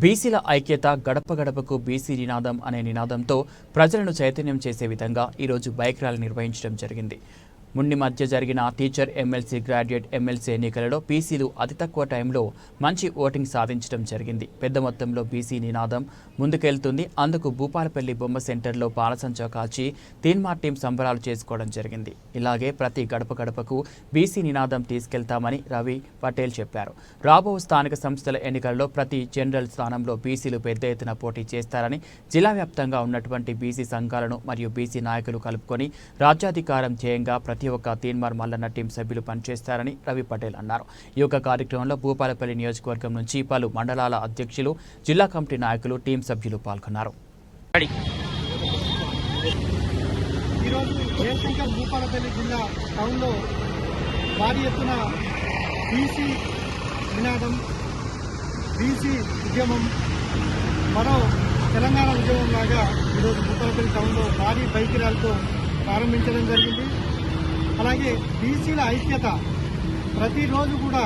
బీసీల ఐక్యత గడప గడపకు బీసీ నినాదం అనే నినాదంతో ప్రజలను చైతన్యం చేసే విధంగా ఈరోజు బైక్ ర్యాలీ నిర్వహించడం జరిగింది. ముండి మధ్య జరిగిన టీచర్ ఎమ్మెల్సీ గ్రాడ్యుయేట్ ఎమ్మెల్సీ ఎన్నికలలో బీసీలు అతి తక్కువ టైంలో మంచి ఓటింగ్ సాధించడం జరిగింది. పెద్ద మొత్తంలో బీసీ నినాదం ముందుకెళ్తుంది. అందుకు భూపాలపల్లి బొమ్మ సెంటర్లో పాలసంచా కాల్చి తీన్మా టీం సంబరాలు చేసుకోవడం జరిగింది. ఇలాగే ప్రతి గడప గడపకు బీసీ నినాదం తీసుకెళ్తామని రవి పటేల్ చెప్పారు. రాబో స్థానిక సంస్థల ఎన్నికల్లో ప్రతి జనరల్ స్థానంలో బీసీలు పెద్ద ఎత్తున పోటీ చేస్తారని జిల్లా వ్యాప్తంగా ఉన్నటువంటి బీసీ సంఘాలను మరియు బీసీ నాయకులు కలుపుకొని రాజ్యాధికారం ధ్యేయంగా ప్రతి ఒక్క తీన్మార్ మల్లన్న టీం సభ్యులు పనిచేస్తారని రవి పటేల్ అన్నారు. ఈ యొక్క కార్యక్రమంలో భూపాలపల్లి నియోజకవర్గం నుంచి పలు మండలాల అధ్యక్షులు జిల్లా కమిటీ నాయకులు టీం సభ్యులు పాల్గొన్నారు. భూపాలపల్లి జిల్లా టౌన్లో భారీ ఎత్తున బీసీ నినాదం బీసీ ఉద్యమం మరో తెలంగాణ ఉద్యమం లాగా ఈరోజు భూపాలపల్లి టౌన్లో భారీ బైక్ ర్యాలీతో ప్రారంభించడం జరిగింది. అలాగే బీసీల ఐక్యత ప్రతిరోజు కూడా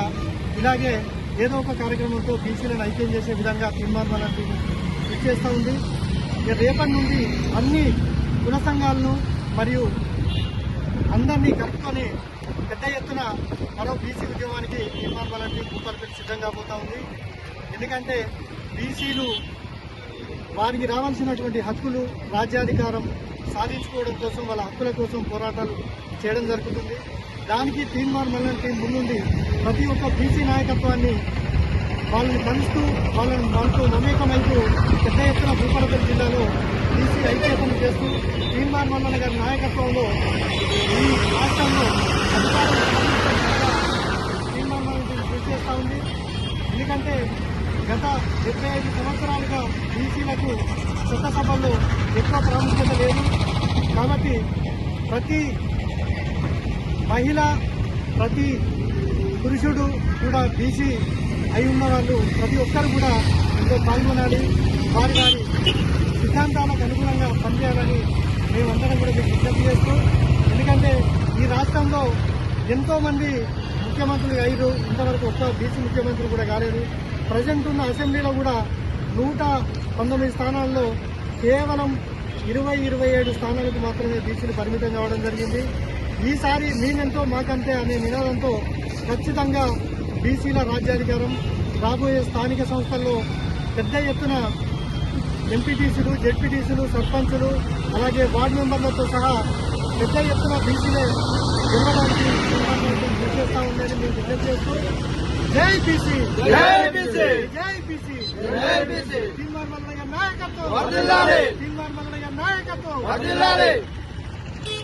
ఇలాగే ఏదో ఒక కార్యక్రమంతో బీసీలను ఐక్యం చేసే విధంగా తీర్మానం ఇచ్చేస్తూ ఉంది. ఇక రేపటి నుండి అన్ని కుల సంఘాలను మరియు అందరినీ కలుపుకొని పెద్ద ఎత్తున మరో బీసీ ఉద్యమానికి తీర్మానాలంటే భూపాలపల్లి సిద్ధంగా పోతా ఉంది. ఎందుకంటే బీసీలు వారికి రావాల్సినటువంటి హక్కులు రాజ్యాధికారం సాధించుకోవడం కోసం వాళ్ళ హక్కుల కోసం పోరాటాలు చేయడం జరుగుతుంది. దానికి తీర్మాన్ మల్లన్ టీం ముందుండి ప్రతి ఒక్క బీసీ నాయకత్వాన్ని వాళ్ళని కలుస్తూ వాళ్ళని మనతో మమేకమైతూ పెద్ద ఎత్తున భూపాలపల్లి జిల్లాలో బీసీ ఐక్యతను చేస్తూ తీర్మాన్ మల్లన్న గారి నాయకత్వంలో ఈ రాష్ట్రంలో అధికారం తీర్మాన్ మల్లన్న టీం కృషి చేస్తూ ఉంది. ఎందుకంటే గత డెబ్బై ఐదు సంవత్సరాలుగా బీసీలకు చట్టసభల్లో ఎక్కువ ప్రాముఖ్యత లేదు. కాబట్టి ప్రతి మహిళ ప్రతి పురుషుడు కూడా బీసీ అయి ఉన్న వాళ్ళు ప్రతి ఒక్కరు కూడా ఇందులో పాల్గొనాలి. వారి వారి సిద్ధాంతాలకు అనుగుణంగా పనిచేయాలని మేమందరం కూడా మీకు విజ్ఞప్తి చేస్తూ ఎందుకంటే ఈ రాష్ట్రంలో ఎంతోమంది ముఖ్యమంత్రులు అయ్యారు. ఇంతవరకు ఒక్క బీసీ ముఖ్యమంత్రి కూడా కాలేదు. ప్రజెంట్ ఉన్న అసెంబ్లీలో కూడా నూట పంతొమ్మిది స్థానాల్లో కేవలం ఇరవై ఇరవై ఏడు స్థానాలకు మాత్రమే బీసీలు పరిమితం కావడం జరిగింది. ఈసారి మేమెంతో మాకంతే అనే నినాదంతో ఖచ్చితంగా బీసీల రాజ్యాధికారం రాబోయే స్థానిక సంస్థల్లో పెద్ద ఎత్తున ఎంపీటీసీలు జెడ్పీటీసీలు సర్పంచులు అలాగే వార్డు మెంబర్లతో సహా పెద్ద ఎత్తున బీసీలే గెలవడానికి కృషి చేస్తా ఉందని మేము విజ్ఞప్తి చేస్తూ జై బీసీ! జై బీసీ! జై బీసీ! నాయకత్వం. నాయకత్వం.